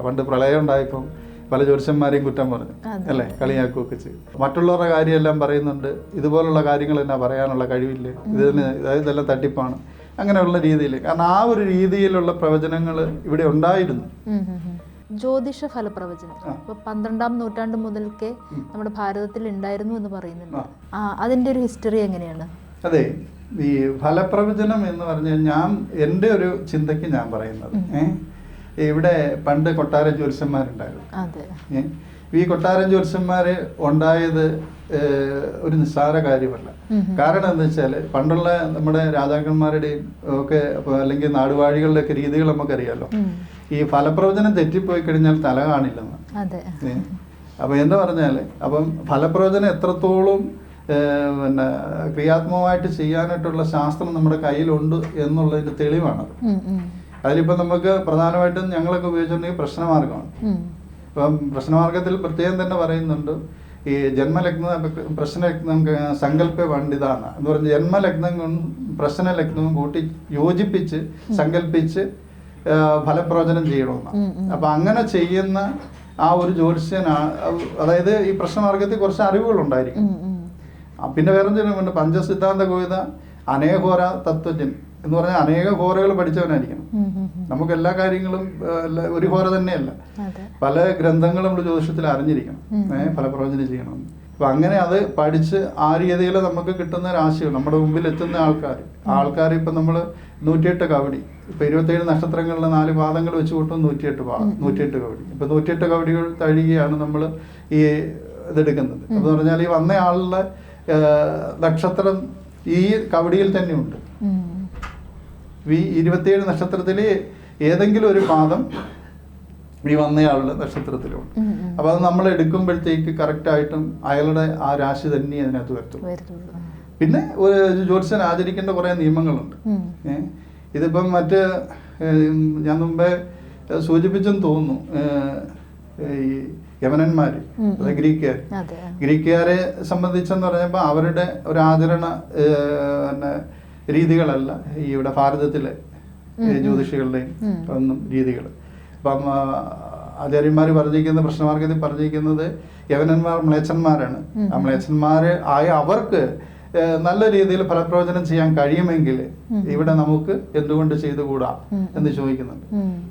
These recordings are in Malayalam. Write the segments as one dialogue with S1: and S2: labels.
S1: പണ്ട് പ്രളയം ഉണ്ടായപ്പം പല ജ്യോതിഷന്മാരെയും കുറ്റം പറഞ്ഞു അല്ലേ? കളിയാക്കുകയൊക്കെ ചെയ്തു. മറ്റുള്ളവരുടെ കാര്യമെല്ലാം പറയുന്നുണ്ട്. ഇതുപോലുള്ള കാര്യങ്ങൾ എന്നാ പറയാനുള്ള കഴിവില്ല. ഇതിന് ഇതെല്ലാം തട്ടിപ്പാണ്. അങ്ങനെയുള്ള രീതിയിൽ. കാരണം ആ ഒരു രീതിയിലുള്ള പ്രവചനങ്ങൾ ഇവിടെ ഉണ്ടായിരുന്നു.
S2: ജ്യോതിഷ ഫലപ്രവചനം. ഇപ്പൊ പന്ത്രണ്ടാം നൂറ്റാണ്ട് മുതൽക്കേ നമ്മുടെ ഭാരതത്തിൽ ഉണ്ടായിരുന്നു എന്ന് പറയുന്നുണ്ട്. അതിന്റെ ഒരു ഹിസ്റ്ററി എങ്ങനെയാണ്?
S1: അതെ ഈ ഫലപ്രവചനം എന്ന് പറഞ്ഞാൽ ഞാൻ എന്റെ ഒരു ചിന്തയ്ക്ക് ഞാൻ പറയുന്നത്. ഏഹ് ഇവിടെ പണ്ട് കൊട്ടാര ജ്യോത്സ്യന്മാരുണ്ടായിരുന്നു. ഈ കൊട്ടാര ജ്യോത്സ്യന്മാര് ഉണ്ടായത് ഒരു നിസ്സാര കാര്യമല്ല. കാരണം എന്താ വെച്ചാൽ പണ്ടുള്ള നമ്മുടെ രാജാക്കന്മാരുടെയും ഒക്കെ അല്ലെങ്കിൽ നാടുവാഴികളുടെ ഒക്കെ രീതികൾ നമുക്കറിയാലോ. ഈ ഫലപ്രവചനം തെറ്റിപ്പോയി കഴിഞ്ഞാൽ തല കാണില്ലെന്ന്? അപ്പൊ എന്താ പറഞ്ഞാൽ അപ്പം ഫലപ്രവചനം എത്രത്തോളം പിന്നെ ക്രിയാത്മകമായിട്ട് ചെയ്യാനായിട്ടുള്ള ശാസ്ത്രം നമ്മുടെ കയ്യിലുണ്ട് എന്നുള്ളതിന്റെ തെളിവാണത്. അതിലിപ്പോൾ നമുക്ക് പ്രധാനമായിട്ടും ഞങ്ങളൊക്കെ ഉപയോഗിച്ചിട്ടുണ്ടെങ്കിൽ പ്രശ്നമാർഗമാണ്. ഇപ്പം പ്രശ്നമാർഗത്തിൽ പ്രത്യേകം തന്നെ പറയുന്നുണ്ട് ഈ ജന്മലഗ്ന പ്രശ്നലഗ്നം സങ്കല്പ പണ്ഡിതാണ് എന്ന് പറഞ്ഞ ജന്മലഗ്നവും പ്രശ്നലഗ്നവും കൂട്ടി യോജിപ്പിച്ച് സങ്കല്പിച്ച് ഫലപ്രവചനം ചെയ്യണമെന്നാണ്
S2: ഉം.
S1: അപ്പൊ അങ്ങനെ ചെയ്യുന്ന ആ ഒരു ജ്യോത്സ്യനാ അതായത് ഈ പ്രശ്നമാർഗത്തിൽ കുറച്ച് അറിവുകളുണ്ടായിരിക്കും.
S2: ഉം ഉം.
S1: പിന്നെ വേറെ ചിലമുണ്ട് പഞ്ചസിദ്ധാന്ത ഗോവിത അനേഹോര തത്വജ്ഞൻ. എന്ന് പറഞ്ഞാൽ അനേക ഘോരകൾ പഠിച്ചവനായിരിക്കണം. നമുക്ക് എല്ലാ കാര്യങ്ങളും ഒരു ഹോര തന്നെയല്ല. പല ഗ്രന്ഥങ്ങളും നമ്മൾ ജ്യോതിഷത്തിൽ അറിഞ്ഞിരിക്കണം. ഏഹ് ഫലപ്രവചനം ചെയ്യണം അപ്പൊ അങ്ങനെ അത് പഠിച്ച് ആ രീതിയിൽ നമുക്ക് കിട്ടുന്ന രാശികൾ നമ്മുടെ മുമ്പിൽ എത്തുന്ന ആൾക്കാർ. ആൾക്കാർ ഇപ്പൊ നമ്മൾ നൂറ്റിയെട്ട് കവടി. ഇപ്പൊ ഇരുപത്തേഴ് നക്ഷത്രങ്ങളിലെ നാല് പാദങ്ങൾ വെച്ച് കൂട്ടും നൂറ്റിയെട്ട് പാദം നൂറ്റിയെട്ട് കവടി. ഇപ്പൊ നൂറ്റിയെട്ട് കവടികൾ തഴുകിയാണ് നമ്മൾ ഈ ഇതെടുക്കുന്നത്. എന്ന് പറഞ്ഞാൽ ഈ വന്ന ആളുടെ നക്ഷത്രം ഈ കവടിയിൽ തന്നെയുണ്ട്. ഈ ഇരുപത്തിയേഴ് നക്ഷത്രത്തിലെ ഏതെങ്കിലും ഒരു പാദം ഈ വന്നയാളുടെ നക്ഷത്രത്തിലുണ്ട്. അപ്പൊ അത് നമ്മൾ എടുക്കുമ്പോഴത്തേക്ക് കറക്റ്റായിട്ടും അയാളുടെ ആ രാശി തന്നെ അതിനകത്ത് വരുത്തുള്ളൂ. പിന്നെ ഒരു ജ്യോത്സ്യൻ ആചരിക്കേണ്ട കുറേ നിയമങ്ങളുണ്ട്. ഏഹ് ഇതിപ്പം മറ്റ് ഞാൻ മുമ്പേ സൂചിപ്പിച്ചെന്ന് തോന്നുന്നു. ഈ യമനന്മാർ ഗ്രീക്കുകാർ ഗ്രീക്കുകാരെ. സംബന്ധിച്ചെന്ന് പറഞ്ഞപ്പോൾ അവരുടെ ഒരു ആചരണ പിന്നെ രീതികളല്ല. ഈ ഇവിടെ ഭാരതത്തിലെ ജ്യോതിഷികളുടെയും ഒന്നും രീതികൾ. അപ്പം ആചാര്യന്മാർ പറഞ്ഞിരിക്കുന്ന പ്രശ്നമാർഗത്തിൽ പറഞ്ഞിരിക്കുന്നത് യവനന്മാർ മ്ലേച്ഛന്മാരാണ്. ആ മ്ലേച്ഛന്മാർ ആയ അവർക്ക് നല്ല രീതിയിൽ ഫലപ്രവചനം ചെയ്യാൻ കഴിയുമെങ്കിൽ ഇവിടെ നമുക്ക് എന്തുകൊണ്ട് ചെയ്തുകൂടാ. എന്ന് ചോദിക്കുന്നുണ്ട്.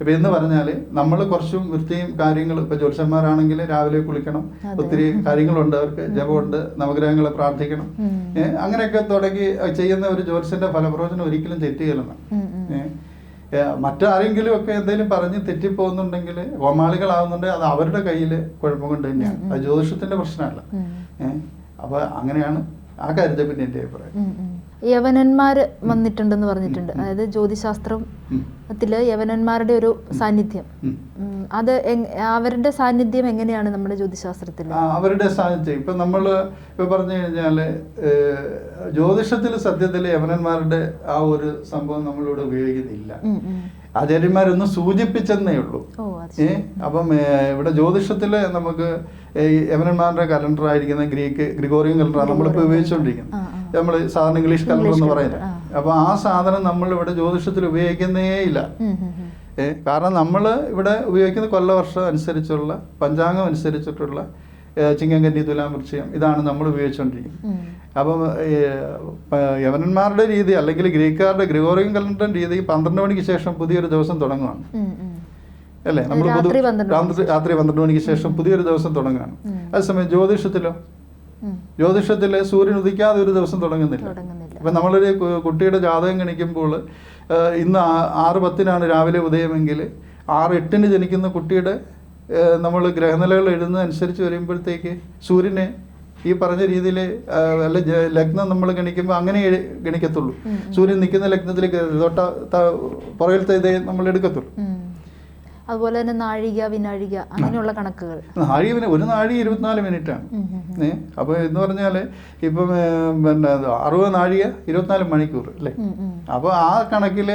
S1: ഇപ്പൊ എന്ന് പറഞ്ഞാൽ നമ്മൾ കുറച്ചും വൃത്തിയും കാര്യങ്ങൾ ഇപ്പൊ ജ്യോത്സ്യന്മാരാണെങ്കിൽ രാവിലെ കുളിക്കണം. ഒത്തിരി കാര്യങ്ങളുണ്ട് അവർക്ക് ജപമുണ്ട് നവഗ്രഹങ്ങളെ പ്രാർത്ഥിക്കണം. അങ്ങനെയൊക്കെ തുടങ്ങി ചെയ്യുന്ന ഒരു ജ്യോത്സ്യന്റെ ഫലപ്രവചനം ഒരിക്കലും തെറ്റുകയില്ലെന്ന് മറ്റാരെങ്കിലും ഒക്കെ എന്തെങ്കിലും പറഞ്ഞ് തെറ്റിപ്പോകുന്നുണ്ടെങ്കിൽ കോമാളികളാവുന്നുണ്ടെങ്കിൽ അത് അവരുടെ കയ്യിൽ കുഴപ്പം കൊണ്ട് തന്നെയാണ്. അത് ജ്യോതിഷത്തിന്റെ പ്രശ്നമല്ല. ഏഹ് അപ്പൊ അങ്ങനെയാണ് ആ കാര്യത്തെ പിന്നെ എന്റെ അഭിപ്രായം.
S2: യവനന്മാർ വന്നിട്ടുണ്ടെന്ന് പറഞ്ഞിട്ടുണ്ട്. അതായത് ജ്യോതിശാസ്ത്രത്തിൽ യവനന്മാരുടെ ഒരു സാന്നിധ്യം. അത് അവരുടെ സാന്നിധ്യം എങ്ങനെയാണ് നമ്മുടെ ജ്യോതിശാസ്ത്രത്തിൽ
S1: അവരുടെ സാന്നിധ്യം. ഇപ്പൊ നമ്മൾ ഇപ്പൊ പറഞ്ഞു കഴിഞ്ഞാൽ ജ്യോതിഷത്തിൽ സത്യത്തിൽ യവനന്മാരുടെ ആ ഒരു സംഭവം നമ്മളിവിടെ ഉപയോഗിക്കുന്നില്ല. ആചാര്യന്മാരൊന്ന് സൂചിപ്പിച്ചെന്നേ ഉള്ളൂ. ഏ അപ്പം ഇവിടെ ജ്യോതിഷത്തിൽ നമുക്ക് യമനന്മാരുടെ ആയിരിക്കുന്ന ഗ്രീക്ക് ഗ്രിഗോറിയൻ കലണ്ടർ നമ്മളിപ്പോൾ ഉപയോഗിച്ചുകൊണ്ടിരിക്കുന്നത്. നമ്മൾ സാധാരണ ഇംഗ്ലീഷ് കലണ്ടർ എന്ന് പറയുന്നത്.
S2: അപ്പോൾ
S1: അപ്പൊ ആ സാധനം നമ്മൾ ഇവിടെ ജ്യോതിഷത്തിൽ ഉപയോഗിക്കുന്നേ ഇല്ല. കാരണം നമ്മൾ ഇവിടെ ഉപയോഗിക്കുന്ന കൊല്ലവർഷം അനുസരിച്ചുള്ള പഞ്ചാംഗം അനുസരിച്ചിട്ടുള്ള ചിങ്ങം കന്നി തുലാം വൃക്ഷം ഇതാണ് നമ്മൾ ഉപയോഗിച്ചുകൊണ്ടിരിക്കുന്നത്. അപ്പം യവനന്മാരുടെ രീതി അല്ലെങ്കിൽ ഗ്രീക്കുകാരുടെ ഗ്രിഗോറിയൻ കലണ്ടർ രീതി പന്ത്രണ്ട് മണിക്ക് ശേഷം പുതിയൊരു ദിവസം തുടങ്ങുകയാണ്. അല്ലേ? നമ്മൾ
S2: രാത്രി
S1: പൊതു- രാത്രി രാത്രി പന്ത്രണ്ട് മണിക്ക് ശേഷം പുതിയൊരു ദിവസം തുടങ്ങുകയാണ്. അതേസമയം ജ്യോതിഷത്തിലോ? ജ്യോതിഷത്തിലെ സൂര്യൻ ഉദിക്കാതെ ഒരു ദിവസം തുടങ്ങുന്നില്ല.
S2: അപ്പം
S1: ഇപ്പം നമ്മളൊരു കുട്ടിയുടെ ജാതകം ഗണിക്കുമ്പോൾ ഇന്ന് ആറ് പത്തിനാണ് രാവിലെ ഉദയമെങ്കിൽ ആറ് എട്ടിന് ജനിക്കുന്ന കുട്ടിയുടെ നമ്മൾ ഗ്രഹനിലകൾ എഴുതുന്നതനുസരിച്ച് വരുമ്പോഴത്തേക്ക് സൂര്യനെ ഈ പറഞ്ഞ രീതിയിൽ അല്ല ലഗ്നം നമ്മൾ ഗണിക്കുമ്പോൾ അങ്ങനെ ഗണിക്കത്തുള്ളൂ. സൂര്യൻ നിൽക്കുന്ന ലഗ്നത്തിൽ തൊട്ട പുറകിലത്തെ ഇതേ നമ്മൾ എടുക്കത്തുള്ളൂ.
S2: അതുപോലെ തന്നെ നാഴിക വിനാഴിക അങ്ങനെയുള്ള കണക്കുകൾ.
S1: നാഴിക പിന്നെ ഒരു നാഴിക ഇരുപത്തിനാല്
S2: മിനിറ്റ് ആണ്.
S1: ഏ അപ്പോൾ എന്ന് പറഞ്ഞാൽ ഇപ്പം പിന്നെ അറുപത് നാഴിക ഇരുപത്തിനാല് മണിക്കൂർ അല്ലേ. അപ്പോൾ ആ കണക്കിൽ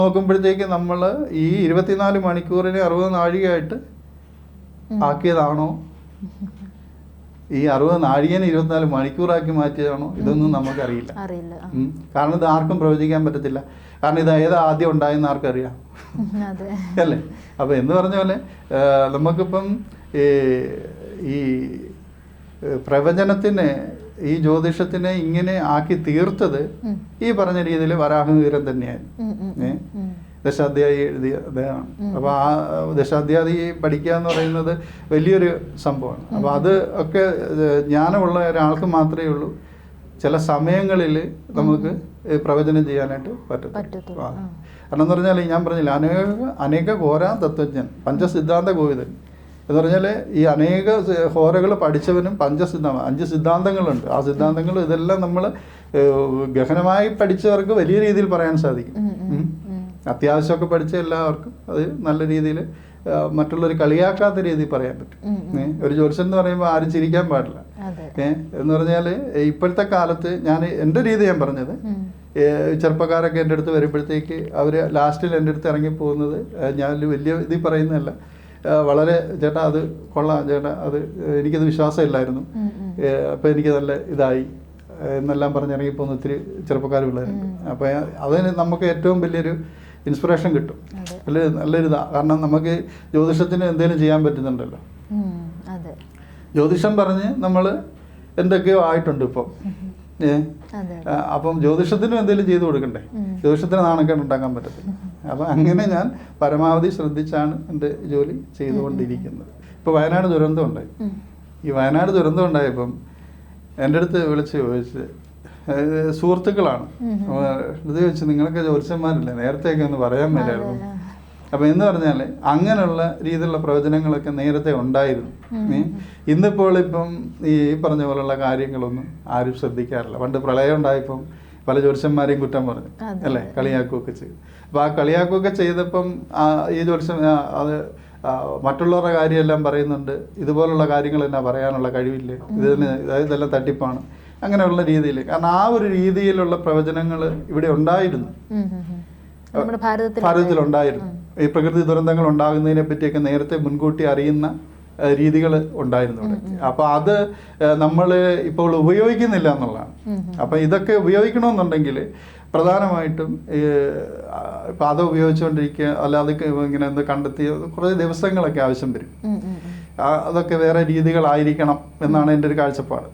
S1: നോക്കുമ്പോഴത്തേക്ക് നമ്മൾ ഈ ഇരുപത്തിനാല് മണിക്കൂറിനെ അറുപത് നാഴികയായിട്ട്. ആക്കിയതാണോ? ഈ അറുപത് നാഴികനെ ഇരുപത്തിനാല് മണിക്കൂറാക്കി മാറ്റിയതാണോ? ഇതൊന്നും നമുക്കറിയില്ല.
S2: അറിയില്ല.
S1: കാരണം ഇത് ആർക്കും പ്രവചിക്കാൻ പറ്റത്തില്ല. കാരണം ഇത് ഏതാ ആദ്യം ഉണ്ടായെന്ന് ആർക്കറിയാം? അല്ലേ? അപ്പോൾ എന്ന് പറഞ്ഞ പോലെ നമുക്കിപ്പം ഈ പ്രവചനത്തിന് ഈ ജ്യോതിഷത്തിനെ ഇങ്ങനെ ആക്കി തീർത്തത് ഈ പറഞ്ഞ രീതിയിൽ വരാഹവീരൻ തന്നെയായിരുന്നു.
S2: ഉം, ഉം,
S1: ഏ?
S2: ഉം.
S1: ദശാധ്യായി എഴുതിയ അദ്ദേഹമാണ്. അപ്പോൾ ആ ദശാധ്യായി പഠിക്കുക എന്ന് പറയുന്നത് വലിയൊരു സംഭവമാണ്. അപ്പോൾ അത് ഒക്കെ ജ്ഞാനമുള്ള ഒരാൾക്ക് മാത്രമേ ഉള്ളൂ. ചില സമയങ്ങളിൽ നമുക്ക് പ്രവചനം ചെയ്യാനായിട്ട് പറ്റും
S2: പറ്റത്തുള്ളൂ.
S1: കാരണം എന്ന് പറഞ്ഞാൽ ഞാൻ പറഞ്ഞില്ല അനേക അനേക ഘോര തത്വജ്ഞൻ പഞ്ചസിദ്ധാന്ത കോവിതൻ എന്ന് പറഞ്ഞാൽ ഈ അനേക ഹോരകൾ പഠിച്ചവനും പഞ്ചസിദ്ധാന്തം അഞ്ച് സിദ്ധാന്തങ്ങളുണ്ട്. ആ സിദ്ധാന്തങ്ങൾ ഇതെല്ലാം നമ്മൾ ഗഹനമായി പഠിച്ചവർക്ക് വലിയ രീതിയിൽ പറയാൻ സാധിക്കും. അത്യാവശ്യമൊക്കെ പഠിച്ച എല്ലാവർക്കും അത് നല്ല രീതിയിൽ മറ്റുള്ളവർ കളിയാക്കാത്ത രീതിയിൽ പറയാൻ പറ്റും. ഒരു ജ്യോത്സ്യം എന്ന് പറയുമ്പോൾ ആരും ചിരിക്കാൻ പാടില്ല. ഏഹ് എന്ന് പറഞ്ഞാൽ ഇപ്പോഴത്തെ കാലത്ത് ഞാൻ എന്റെ രീതി ഞാൻ പറഞ്ഞത് ചെറുപ്പക്കാരൊക്കെ എന്റെ അടുത്ത് വരുമ്പോഴത്തേക്ക് അവർ ലാസ്റ്റിൽ എന്റെ അടുത്ത് ഇറങ്ങി പോകുന്നത് ഞാൻ വലിയ ഇതിൽ പറയുന്നതല്ല. വളരെ ചേട്ടാ അത് കൊള്ളാം ചേട്ടാ അത് എനിക്കത് വിശ്വാസമില്ലായിരുന്നു. അപ്പം എനിക്ക് നല്ല ഇതായി. എന്നെല്ലാം പറഞ്ഞിറങ്ങിപ്പോകുന്ന ഒത്തിരി ചെറുപ്പക്കാർ പിള്ളേരുണ്ട് അപ്പോൾ അതിന് നമുക്ക് ഏറ്റവും വലിയൊരു ഇൻസ്പിറേഷൻ കിട്ടും.
S2: അല്ലെങ്കിൽ
S1: നല്ല നല്ലൊരു ഇതാ. കാരണം നമുക്ക് ജ്യോതിഷത്തിന് എന്തെങ്കിലും ചെയ്യാൻ പറ്റുന്നുണ്ടല്ലോ. ജ്യോതിഷം പറഞ്ഞ് നമ്മൾ എന്തൊക്കെയോ ആയിട്ടുണ്ട് ഇപ്പം. ഏ? അപ്പം ജ്യോതിഷത്തിനും എന്തെങ്കിലും ചെയ്തു കൊടുക്കണ്ടേ. ജ്യോതിഷത്തിന് നാണക്കേട് ഉണ്ടാക്കാൻ പറ്റത്തില്ല. അപ്പം അങ്ങനെ ഞാൻ പരമാവധി ശ്രദ്ധിച്ചാണ് എന്റെ ജോലി ചെയ്തുകൊണ്ടിരിക്കുന്നത്. ഇപ്പോൾ വയനാട് ദുരന്തം ഉണ്ടായി. ഈ വയനാട് ദുരന്തം ഉണ്ടായപ്പം എന്റെ അടുത്ത് വിളിച്ച് ചോദിച്ച് സുഹൃത്തുക്കളാണ്. ഇത് വെച്ച് നിങ്ങളൊക്കെ ജോലിച്ചന്മാരല്ലേ നേരത്തെയൊക്കെ ഒന്ന് പറയാൻ മേലായിരുന്നു. അപ്പൊ എന്ന് പറഞ്ഞാൽ അങ്ങനെയുള്ള രീതിയിലുള്ള പ്രവചനങ്ങളൊക്കെ നേരത്തെ ഉണ്ടായിരുന്നു? ഇന്നിപ്പോൾ ഇപ്പം ഈ പറഞ്ഞ പോലുള്ള കാര്യങ്ങളൊന്നും ആരും ശ്രദ്ധിക്കാറില്ല. പണ്ട് പ്രളയം ഉണ്ടായപ്പം പല ജ്യോത്സ്യന്മാരെയും കുറ്റം പറഞ്ഞു. അല്ലേ? കളിയാക്കുകയൊക്കെ ചെയ്തു. അപ്പോൾ ആ കളിയാക്കുകയൊക്കെ ചെയ്തപ്പം ഈ ജ്യോത്സ്യം അത് മറ്റുള്ളവരുടെ കാര്യമെല്ലാം പറയുന്നുണ്ട്. ഇതുപോലുള്ള കാര്യങ്ങൾ എന്നാ പറയാനുള്ള കഴിവില്ലേ. ഇത് തന്നെ ഇതെല്ലാം തട്ടിപ്പാണ്. അങ്ങനെയുള്ള രീതിയിൽ. കാരണം ആ ഒരു രീതിയിലുള്ള പ്രവചനങ്ങൾ ഇവിടെ ഉണ്ടായിരുന്നു.
S2: ഭാരതത്തിൽ
S1: ഉണ്ടായിരുന്നു. ഈ പ്രകൃതി ദുരന്തങ്ങൾ ഉണ്ടാകുന്നതിനെ പറ്റിയൊക്കെ നേരത്തെ മുൻകൂട്ടി അറിയുന്ന രീതികൾ ഉണ്ടായിരുന്നു ഇവിടെ. അപ്പോൾ അത് നമ്മൾ ഇപ്പോൾ ഉപയോഗിക്കുന്നില്ല എന്നുള്ളതാണ്. അപ്പൊ ഇതൊക്കെ ഉപയോഗിക്കണമെന്നുണ്ടെങ്കിൽ പ്രധാനമായിട്ടും ഇപ്പൊ അത് ഉപയോഗിച്ചുകൊണ്ടിരിക്കുക അല്ലാതെ ഇങ്ങനെ എന്ത് കണ്ടെത്തി കുറേ ദിവസങ്ങളൊക്കെ ആവശ്യം വരും. അതൊക്കെ വേറെ രീതികളായിരിക്കണം എന്നാണ് എന്റെ ഒരു കാഴ്ചപ്പാട്?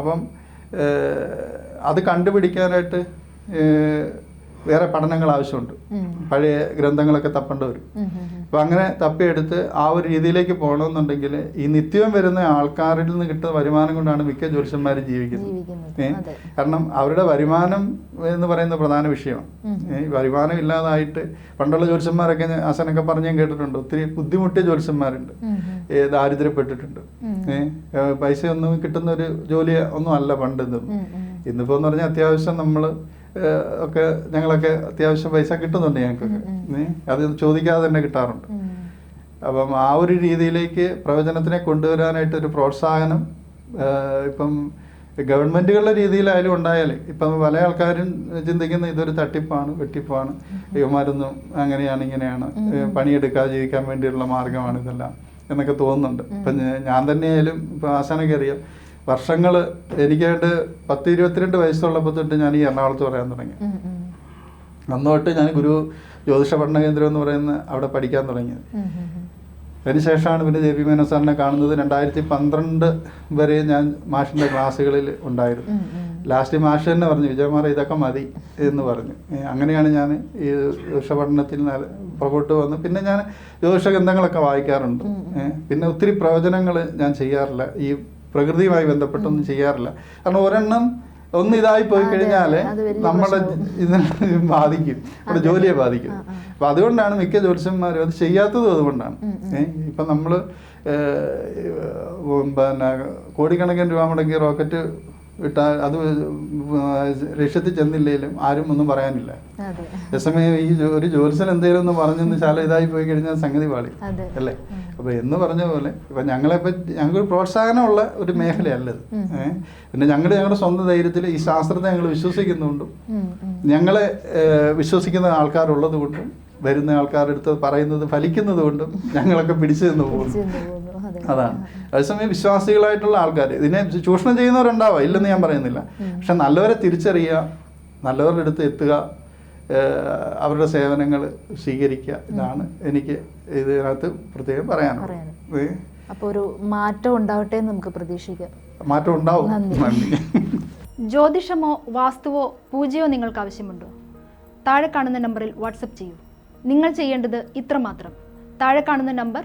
S1: അപ്പം അത് കണ്ടുപിടിക്കാനായിട്ട് വേറെ പഠനങ്ങൾ ആവശ്യമുണ്ട്. പഴയ ഗ്രന്ഥങ്ങളൊക്കെ തപ്പേണ്ടി വരും. അപ്പം അങ്ങനെ തപ്പിയെടുത്ത് ആ ഒരു രീതിയിലേക്ക് പോകണമെന്നുണ്ടെങ്കിൽ ഈ നിത്യവും വരുന്ന ആൾക്കാരിൽ നിന്ന് കിട്ടുന്ന വരുമാനം കൊണ്ടാണ് മിക്ക ജ്യോതിഷന്മാരും ജീവിക്കുന്നത്.
S2: ഏഹ്
S1: കാരണം അവരുടെ വരുമാനം എന്ന് പറയുന്ന പ്രധാന വിഷയമാണ്. ഏഹ് ഈ വരുമാനം ഇല്ലാതായിട്ട് പണ്ടുള്ള ജ്യോതിഷന്മാരൊക്കെ ആസനൊക്കെ അസനൊക്കെ പറഞ്ഞ് കേട്ടിട്ടുണ്ട്. ഒത്തിരി ബുദ്ധിമുട്ടിയ ജ്യോതിഷന്മാരുണ്ട്. ദാരിദ്ര്യപ്പെട്ടിട്ടുണ്ട്. പൈസ ഒന്നും കിട്ടുന്ന ഒരു ജോലി ഒന്നും അല്ല പണ്ട് ഇന്നിപ്പോ എന്ന് പറഞ്ഞാൽ അത്യാവശ്യം നമ്മൾ ഒക്കെ ഞങ്ങളൊക്കെ അത്യാവശ്യം പൈസ കിട്ടുന്നുണ്ട് ഞങ്ങൾക്കൊക്കെ. അത് ചോദിക്കാതെ തന്നെ കിട്ടാറുണ്ട്. അപ്പം ആ ഒരു രീതിയിലേക്ക് പ്രവചനത്തിനെ കൊണ്ടുവരാനായിട്ട് ഒരു പ്രോത്സാഹനം ഇപ്പം ഗവൺമെന്റുകളുടെ രീതിയിലായാലും ഉണ്ടായാൽ ഇപ്പം പല ആൾക്കാരും ചിന്തിക്കുന്ന ഇതൊരു തട്ടിപ്പാണ് വെട്ടിപ്പാണ്. ഇവന്മാരൊന്നും അങ്ങനെയാണ് ഇങ്ങനെയാണ് പണിയെടുക്കാതെ ജീവിക്കാൻ വേണ്ടിയുള്ള മാർഗമാണ് ഇതെല്ലാം എന്നൊക്കെ തോന്നുന്നുണ്ട്. ഇപ്പം ഞാൻ തന്നെയായാലും ഇപ്പം ആശാനൊക്കെ അറിയാം വർഷങ്ങൾ എനിക്കായിട്ട് പത്ത് ഇരുപത്തിരണ്ട് വയസ്സുള്ളപ്പോൾ തൊട്ട് ഞാൻ ഈ എറണാകുളത്ത് പറയാൻ തുടങ്ങി. അന്ന് തൊട്ട് ഞാൻ ഗുരു ജ്യോതിഷ പഠന കേന്ദ്രം എന്ന് പറയുന്ന അവിടെ പഠിക്കാൻ തുടങ്ങിയത്. അതിനുശേഷമാണ് പിന്നെ ജെ പി മേനോ സാറിനെ കാണുന്നത്. രണ്ടായിരത്തി പന്ത്രണ്ട് വരെ ഞാൻ മാഷിന്റെ ക്ലാസ്സുകളിൽ ഉണ്ടായിരുന്നു. ലാസ്റ്റ് മാഷ് തന്നെ പറഞ്ഞു വിജയകുമാർ ഇതൊക്കെ മതി എന്ന് പറഞ്ഞു. അങ്ങനെയാണ് ഞാൻ ഈ ജ്യോതിഷ പഠനത്തിൽ പുറകോട്ട് വന്ന് പിന്നെ ഞാൻ ജ്യോതിഷ ഗ്രന്ഥങ്ങളൊക്കെ വായിക്കാറുണ്ട്. പിന്നെ ഒത്തിരി പ്രവചനങ്ങൾ ഞാൻ ചെയ്യാറില്ല. ഈ പ്രകൃതിയുമായി ബന്ധപ്പെട്ടൊന്നും ചെയ്യാറില്ല. കാരണം ഒരെണ്ണം ഒന്ന് ഇതായി പോയി കഴിഞ്ഞാൽ നമ്മുടെ ഇതിനെ ബാധിക്കും. നമ്മുടെ. ജോലിയെ ബാധിക്കും. അപ്പൊ അതുകൊണ്ടാണ് മിക്ക ജ്യോത്സ്യന്മാരും അത് ചെയ്യാത്തതും അതുകൊണ്ടാണ്. ഇപ്പൊ നമ്മൾ പിന്നെ കോടിക്കണക്കിന് രൂപ മുടക്കി റോക്കറ്റ് വിട്ടാൽ അത് ലക്ഷ്യത്തിൽ ചെന്നില്ലെങ്കിലും ആരും ഒന്നും പറയാനില്ല.
S2: അതെ.
S1: അതേസമയം ഈ ഒരു ജോത്സ്യൻ എന്തെങ്കിലും ഒന്ന് പറഞ്ഞെന്ന് ശാല ഇതായി പോയി കഴിഞ്ഞാൽ സംഗതി പാളി. അല്ലേ?
S2: അപ്പോൾ
S1: അപ്പൊ എന്ന് പറഞ്ഞ പോലെ ഇപ്പൊ ഞങ്ങളെ പറ്റി ഞങ്ങൾക്ക് പ്രോത്സാഹനമുള്ള ഒരു മേഖലയല്ലത് ഏഹ് പിന്നെ ഞങ്ങൾ ഞങ്ങളുടെ സ്വന്തം ധൈര്യത്തിൽ ഈ ശാസ്ത്രത്തെ ഞങ്ങൾ വിശ്വസിക്കുന്നുണ്ടും. ഞങ്ങളെ വിശ്വസിക്കുന്ന ആൾക്കാരുള്ളത് കൊണ്ടും വരുന്ന ആൾക്കാരുടെ അടുത്ത് പറയുന്നത് ഫലിക്കുന്നത് കൊണ്ടും ഞങ്ങളൊക്കെ പിടിച്ചു നിന്ന് പോകുന്നു. അതാണ്. അതേസമയം വിശ്വാസികളായിട്ടുള്ള ആൾക്കാർ ഇതിനെ ചൂഷണം ചെയ്യുന്നവരുണ്ടാവുക ഇല്ലെന്ന് ഞാൻ പറയുന്നില്ല. പക്ഷെ നല്ലവരെ തിരിച്ചറിയുക നല്ലവരുടെ അടുത്ത് എത്തുക അവരുടെ സേവനങ്ങൾ സ്വീകരിക്കുക ഇതാണ് എനിക്ക് ഇതിനകത്ത് പ്രത്യേകം പറയാനുള്ളത്.
S3: അപ്പോൾ ഒരു മാറ്റം ഉണ്ടാവട്ടെ എന്ന് നമുക്ക് പ്രതീക്ഷിക്കാം.
S1: മാറ്റം ഉണ്ടാവും.
S2: ജ്യോതിഷമോ വാസ്തുവോ പൂജയോ നിങ്ങൾക്ക് ആവശ്യമുണ്ടോ? താഴെ കാണുന്ന നമ്പറിൽ വാട്സപ്പ് ചെയ്യൂ. നിങ്ങൾ ചെയ്യേണ്ടത് ഇത്രമാത്രം. താഴെ കാണുന്ന നമ്പർ